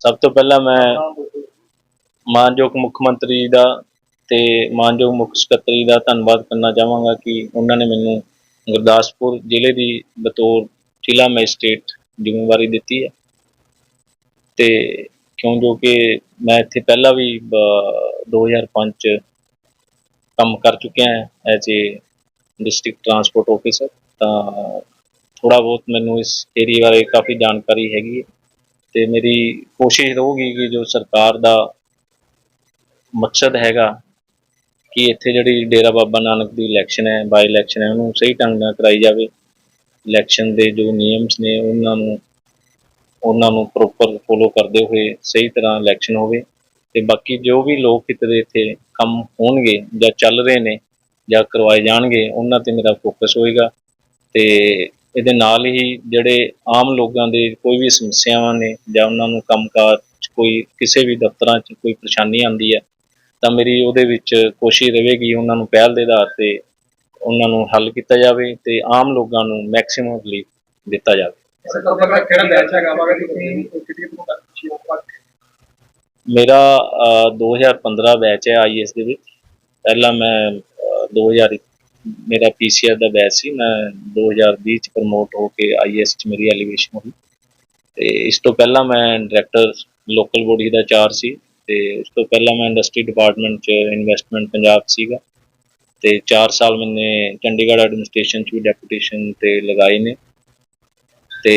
ਸਭ ਤੋਂ ਪਹਿਲਾਂ ਮੈਂ ਮਾਨਯੋਗ ਮੁੱਖ ਮੰਤਰੀ ਦਾ ਤੇ ਮਾਨਯੋਗ ਮੁੱਖ ਸਕੱਤਰੀ ਦਾ ਧੰਨਵਾਦ ਕਰਨਾ ਚਾਹਾਂਗਾ ਕਿ ਉਹਨਾਂ ਨੇ ਮੈਨੂੰ ਗੁਰਦਾਸਪੁਰ ਜ਼ਿਲ੍ਹੇ ਦੀ ਬਤੌਰ ਜ਼ਿਲ੍ਹਾ ਮੈਜਿਸਟ੍ਰੇਟ ਜ਼ਿੰਮੇਵਾਰੀ ਦਿੱਤੀ ਹੈ। ਤੇ ਕਿਉਂ ਜੋ ਕਿ ਮੈਂ ਇੱਥੇ ਪਹਿਲਾਂ ਵੀ ਬ- 2005 ਚ ਕੰਮ ਕਰ ਚੁੱਕਿਆ ਹਾਂ as a district transport officer ਤਾਂ ਥੋੜਾ ਬਹੁਤ ਮੈਨੂੰ ਇਸ ਏਰੀਆ ਬਾਰੇ ਕਾਫੀ ਜਾਣਕਾਰੀ ਹੈਗੀ ਹੈ। ਤੇ ਮੇਰੀ ਕੋਸ਼ਿਸ਼ ਰਹੂਗੀ ਕਿ ਜੋ ਸਰਕਾਰ ਦਾ ਮਕਸਦ ਹੈਗਾ ਕਿ ਇੱਥੇ ਜਿਹੜੀ ਡੇਰਾ ਬਾਬਾ ਨਾਨਕ ਦੀ ਇਲੈਕਸ਼ਨ ਹੈ ਬਾਈ ਇਲੈਕਸ਼ਨ ਹੈ, ਉਹਨੂੰ ਸਹੀ ਢੰਗ ਨਾਲ ਕਰਾਈ ਜਾਵੇ। ਇਲੈਕਸ਼ਨ ਦੇ ਜੋ ਨਿਯਮਸ ਨੇ, ਉਹਨਾਂ ਨੂੰ ਉਹਨਾਂ ਨੂੰ ਪ੍ਰੋਪਰ ਫੋਲੋ ਕਰਦੇ ਹੋਏ ਸਹੀ ਤਰ੍ਹਾਂ ਇਲੈਕਸ਼ਨ ਹੋਵੇ। ਤੇ ਬਾਕੀ ਜੋ ਵੀ ਲੋਕ ਹਿੱਤ ਦੇ ਇੱਥੇ ਕੰਮ ਹੋਣਗੇ ਜਾਂ ਚੱਲ ਰਹੇ ਨੇ ਜਾਂ ਕਰਵਾਏ ਜਾਣਗੇ, ਉਹਨਾਂ ਤੇ ਮੇਰਾ ਫੋਕਸ ਹੋਏਗਾ। ਤੇ ਇਹਦੇ ਨਾਲ ਹੀ ਜਿਹੜੇ ਆਮ ਲੋਕਾਂ ਦੇ ਕੋਈ ਵੀ ਸਮੱਸਿਆਵਾਂ ਨੇ ਜਾਂ ਉਹਨਾਂ ਨੂੰ ਕੰਮਕਾਰ 'ਚ ਕੋਈ ਕਿਸੇ ਵੀ ਦਫ਼ਤਰਾਂ 'ਚ ਕੋਈ ਪਰੇਸ਼ਾਨੀ ਆਉਂਦੀ ਹੈ ਤਾਂ ਮੇਰੀ ਉਹਦੇ ਵਿੱਚ ਕੋਸ਼ਿਸ਼ ਰਹੇਗੀ ਉਹਨਾਂ ਨੂੰ ਪਹਿਲ ਦੇ ਆਧਾਰ ਤੇ ਉਹਨਾਂ ਨੂੰ ਹੱਲ ਕੀਤਾ ਜਾਵੇ ਤੇ ਆਮ ਲੋਕਾਂ ਨੂੰ ਮੈਕਸਿਮਮ ਰਿਲੀਫ ਦਿੱਤਾ ਜਾਵੇ। ਮੇਰਾ ਅ, 2015 ਬੈਚ ਹੈ ਆਈਐਸ ਦੇ ਵਿੱਚ। ਪਹਿਲਾਂ ਮੈਂ ਅ, 2000 ਮੇਰਾ ਪੀਸੀਆਰ ਦਾ ਬੈਚ ਸੀ, ਮੈਂ 2020 ਚ ਪ੍ਰਮੋਟ ਹੋ ਕੇ ਆਈਐਸ ਚ ਮੇਰੀ ਐਲੀਵੇਸ਼ਨ ਹੋਈ। ਤੇ ਇਸ ਤੋਂ ਪਹਿਲਾਂ ਮੈਂ ਡਾਇਰੈਕਟਰ ਲੋਕਲ ਬੋਡੀ ਦਾ ਚਾਰ ਸੀ ਤੇ ਉਸ ਤੋਂ ਪਹਿਲਾਂ ਮੈਂ ਇੰਡਸਟਰੀ ਡਿਪਾਰਟਮੈਂਟ ਚ ਇਨਵੈਸਟਮੈਂਟ ਪੰਜਾਬ ਸੀਗਾ। ਤੇ 4 ਸਾਲ ਮੈਨੇ ਚੰਡੀਗੜ੍ਹ ਐਡਮਿਨਿਸਟ੍ਰੇਸ਼ਨ ਚ ਵੀ ਡੈਪੂਟੇਸ਼ਨ ਤੇ ਲਗਾਏ ਨੇ। ਤੇ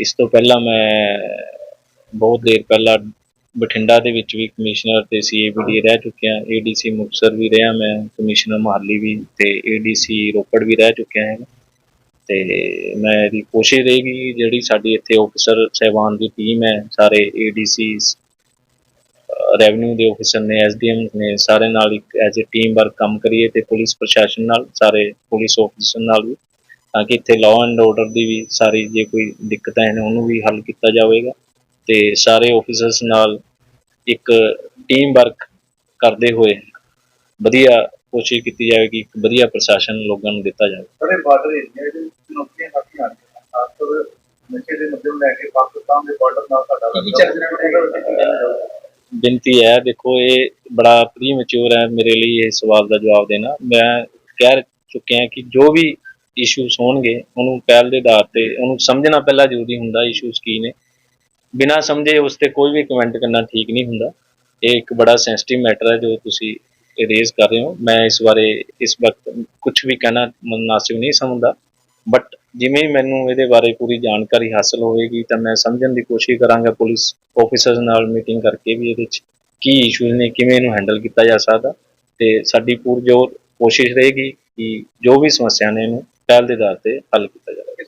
ਇਸ ਤੋਂ ਪਹਿਲਾਂ ਮੈਂ ਬਹੁਤ ਦੇਰ ਪਹਿਲਾਂ ਬਠਿੰਡਾ ਦੇ ਵਿੱਚ ਵੀ ਕਮਿਸ਼ਨਰ ਤੇ ਸੀਏਬੀਡੀ ਰਹਿ ਚੁੱਕਿਆ ਏਡੀਸੀ ਮੁਕਤਸਰ ਵੀ ਰਿਹਾ ਮੈਂ, ਕਮਿਸ਼ਨਰ ਮੁਹਾਲੀ ਵੀ ਤੇ ਏਡੀਸੀ ਰੋਪੜ ਵੀ ਰਹਿ ਚੁੱਕਿਆ ਹਾਂ ਤੇ ਇਹਦੀ ਕੋਸ਼ਿਸ਼ ਰਹੇਗੀ ਜਿਹੜੀ ਸਾਡੀ ਇੱਥੇ ਆਫੀਸਰ ਸਹਿਬਾਨ ਦੀ ਟੀਮ ਹੈ, ਸਾਰੇ ਏਡੀਸੀਸ ਰੈਵਨਿਊ ਦੇ ਆਫੀਸਰ ਨੇ ਐਸਡੀਐਮ ਨੇ ਸਾਰੇ ਨਾਲ ਇੱਕ ਐਜ਼ ਅ ਟੀਮ ਵਰਕ ਕੰਮ ਕਰੀਏ ਤੇ ਪੁਲਿਸ ਪ੍ਰਸ਼ਾਸਨ ਨਾਲ, ਸਾਰੇ ਪੁਲਿਸ ਆਫੀਸਰ ਨਾਲ ਵੀ, ਤਾਂ ਕਿ ਇੱਥੇ ਲਾਅ ਐਂਡ ਆਰਡਰ ਦੀ ਵੀ ਸਾਰੀ ਜੇ ਕੋਈ ਦਿੱਕਤਾਂ ਹਨ ਉਹਨੂੰ ਵੀ ਹੱਲ ਕੀਤਾ ਜਾਵੇਗਾ। ਤੇ ਸਾਰੇ ਆਫੀਸਰਸ ਨਾਲ ਇੱਕ ਟੀਮ ਵਰਕ ਕਰਦੇ ਹੋਏ ਵਧੀਆ ਕੋਸ਼ਿਸ਼ ਕੀਤੀ ਜਾਵੇ ਕਿ ਇੱਕ ਵਧੀਆ ਪ੍ਰਸ਼ਾਸਨ ਲੋਕਾਂ ਨੂੰ ਦਿੱਤਾ ਜਾਵੇ। ਬੜੇ ਬਾਰਡਰ ਏਰੀਆ ਦੇ ਵਿੱਚ ਚੁਣੌਤੀਆਂ ਕਾਫੀ ਆ ਰਹੀਆਂ ਖਾਸ ਤੌਰ ਨਸ਼ੇ ਦੇ ਮੁੱਦੇ ਨੂੰ ਲੈ ਕੇ ਪਾਕਿਸਤਾਨ ਦੇ ਬਾਰਡਰ ਨਾਲ ਸਾਡਾ ਕੀ ਚੱਲ ਰਿਹਾ ਬੇਨਤੀ ਹੈ ਦੇਖੋ ਇਹ ਬੜਾ ਪ੍ਰੀਮੈਚੁਰ ਹੈ ਮੇਰੇ ਲਈ ਇਹ ਸਵਾਲ ਦਾ ਜਵਾਬ ਦੇਣਾ। ਮੈਂ ਕਹਿ ਚੁੱਕਿਆ ਕਿ ਜੋ ਵੀ ਇਸ਼ੂਸ ਹੋਣਗੇ ਉਹਨੂੰ ਪਹਿਲ ਦੇ ਆਧਾਰ ਤੇ ਉਹਨੂੰ ਸਮਝਣਾ ਪਹਿਲਾਂ ਜ਼ਰੂਰੀ ਹੁੰਦਾ ਇਸ਼ੂਸ ਕੀ ਨੇ। ਬਿਨਾਂ ਸਮਝੇ ਉਸ ਤੇ ਕੋਈ ਵੀ ਕਮੈਂਟ ਕਰਨਾ ਠੀਕ ਨਹੀਂ ਹੁੰਦਾ। ਇਹ ਇੱਕ ਬੜਾ ਸੈਂਸਿਟਿਵ ਮੈਟਰ ਹੈ ਜੋ ਤੁਸੀਂ ਰੇਜ਼ ਕਰ ਰਹੇ ਹੋ। ਮੈਂ ਇਸ ਬਾਰੇ ਇਸ ਵਕਤ ਕੁਝ ਵੀ ਕਹਿਣਾ ਮੁਨਾਸਿਬ ਨਹੀਂ ਸਮਝਦਾ। ਬਟ ਜਿਵੇਂ ਹੀ ਮੈਨੂੰ ਇਹਦੇ ਬਾਰੇ ਪੂਰੀ ਜਾਣਕਾਰੀ ਹਾਸਲ ਹੋਵੇਗੀ, ਤਾਂ ਮੈਂ ਸਮਝਣ ਦੀ ਕੋਸ਼ਿਸ਼ ਕਰਾਂਗਾ ਪੁਲਿਸ ਆਫੀਸਰਸ ਨਾਲ ਮੀਟਿੰਗ ਕਰਕੇ ਵੀ ਇਹਦੇ ਵਿੱਚ ਕੀ ਇਸ਼ੂਜ਼ ਨੇ, ਕਿਵੇਂ ਇਹਨੂੰ ਹੈਂਡਲ ਕੀਤਾ ਜਾ ਸਕਦਾ। ਤੇ ਸਾਡੀ ਪੂਰੀ ਜੋ ਕੋਸ਼ਿਸ਼ ਰਹੇਗੀ ਕਿ ਜੋ ਵੀ ਸਮੱਸਿਆ ਨੇ ਇਹਨੂੰ ਪਹਿਲ ਦੇ ਆਧਾਰ ਤੇ ਹੱਲ ਕੀਤਾ ਜਾਵੇ।